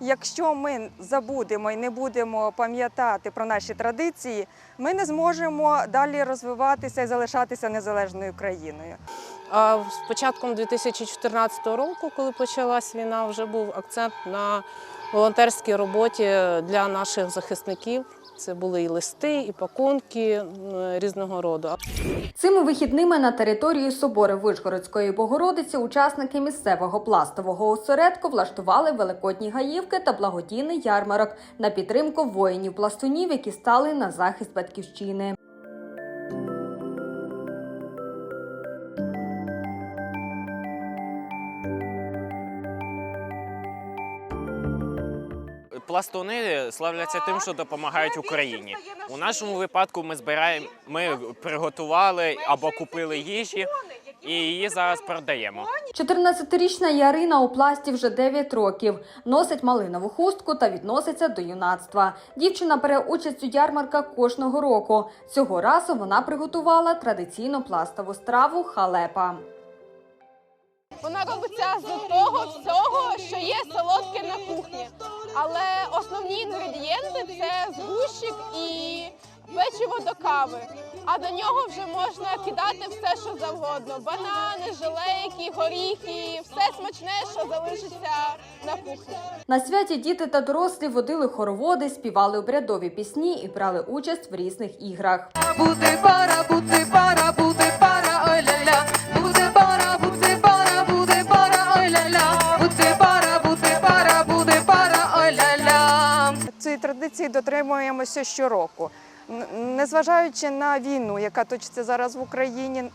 якщо ми забудемо і не будемо пам'ятати про наші традиції, ми не зможемо далі розвиватися і залишатися незалежною країною. А з початком 2014 року, коли почалась війна, вже був акцент на волонтерській роботі для наших захисників. Це були і листи, і пакунки різного роду. Цими вихідними на території собору Вишгородської Богородиці учасники місцевого пластового осередку влаштували великодні гаївки та благодійний ярмарок на підтримку воїнів-пластунів, які стали на захист батьківщини. Пластуни славляться тим, що допомагають Україні. У нашому випадку ми збираємо, ми приготували або купили їжі і її зараз продаємо. 14-річна Ярина у пласті вже 9 років. Носить малинову хустку та відноситься до юнацтва. Дівчина бере участь у ярмарках кожного року. Цього разу вона приготувала традиційну пластову страву халепа. Вона робиться з того всього, що є солодке на кухні. Але основні інгредієнти це згущик і печиво до кави. А до нього вже можна кидати все, що завгодно: банани, желейки, горіхи, все смачне, що залишиться на кухні. На святі діти та дорослі водили хороводи, співали обрядові пісні і брали участь в різних іграх. Буде пара, буде Цієї традиції дотримуємося щороку. Незважаючи на війну, яка точиться зараз в Україні,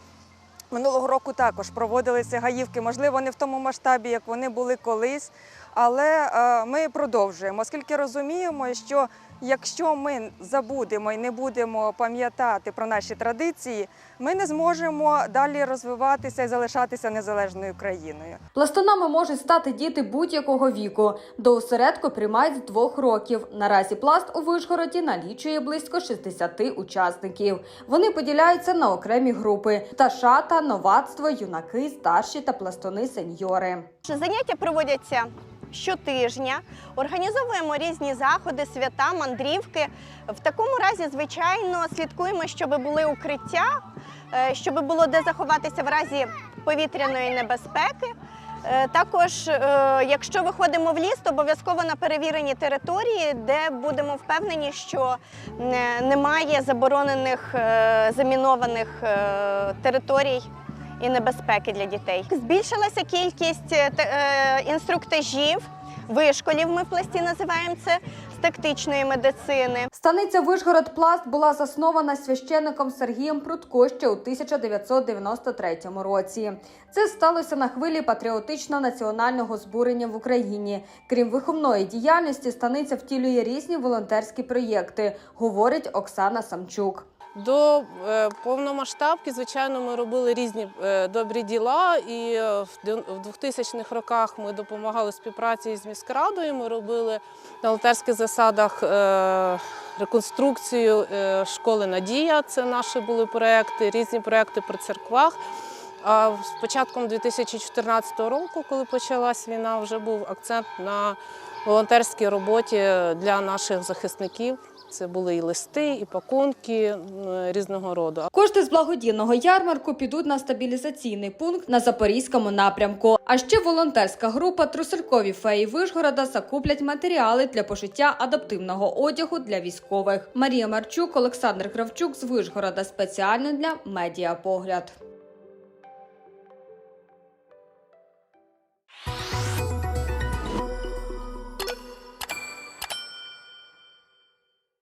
минулого року також проводилися гаївки, можливо, не в тому масштабі, як вони були колись, але е, ми продовжуємо, оскільки розуміємо, що якщо ми забудемо і не будемо пам'ятати про наші традиції, ми не зможемо далі розвиватися і залишатися незалежною країною. Пластунами можуть стати діти будь-якого віку. До осередку приймають з двох років. Наразі пласт у Вишгороді налічує близько 60 учасників. Вони поділяються на окремі групи: ташата, новацтво, юнаки, старші та пластуни сеньори. Заняття проводяться щотижня. Організовуємо різні заходи, свята, мандрівки. В такому разі, звичайно, слідкуємо, щоб були укриття, е, щоб було де заховатися в разі повітряної небезпеки. Е, Також, е, якщо виходимо в ліс, то обов'язково на перевірені території, де будемо впевнені, що немає заборонених замінованих територій і небезпеки для дітей. Збільшилася кількість е, е, інструктажів, вишколів, ми в пласті називаємо це, з тактичної медицини. Станиця Вишгород Пласт була заснована священником Сергієм Прудко ще у 1993 році. Це сталося на хвилі патріотично-національного збурення в Україні. Крім виховної діяльності, станиця втілює різні волонтерські проєкти, говорить Оксана Самчук. До е, повномасштабки, звичайно, ми робили різні е, добрі діла. І е, в дев- 2000-х роках ми допомагали співпраці з міськрадою. Ми робили на волонтерських засадах реконструкцію школи Надія. Це наші були проекти, різні проекти при церквах. А з початком 2014 року, коли почалась війна, вже був акцент на волонтерській роботі для наших захисників. Це були і листи, і пакунки різного роду. Кошти з благодійного ярмарку підуть на стабілізаційний пункт на запорізькому напрямку. А ще волонтерська група Труселькові феї Вишгорода закуплять матеріали для пошиття адаптивного одягу для військових. Марія Марчук, Олександр Кравчук з Вишгорода спеціально для медіапогляд.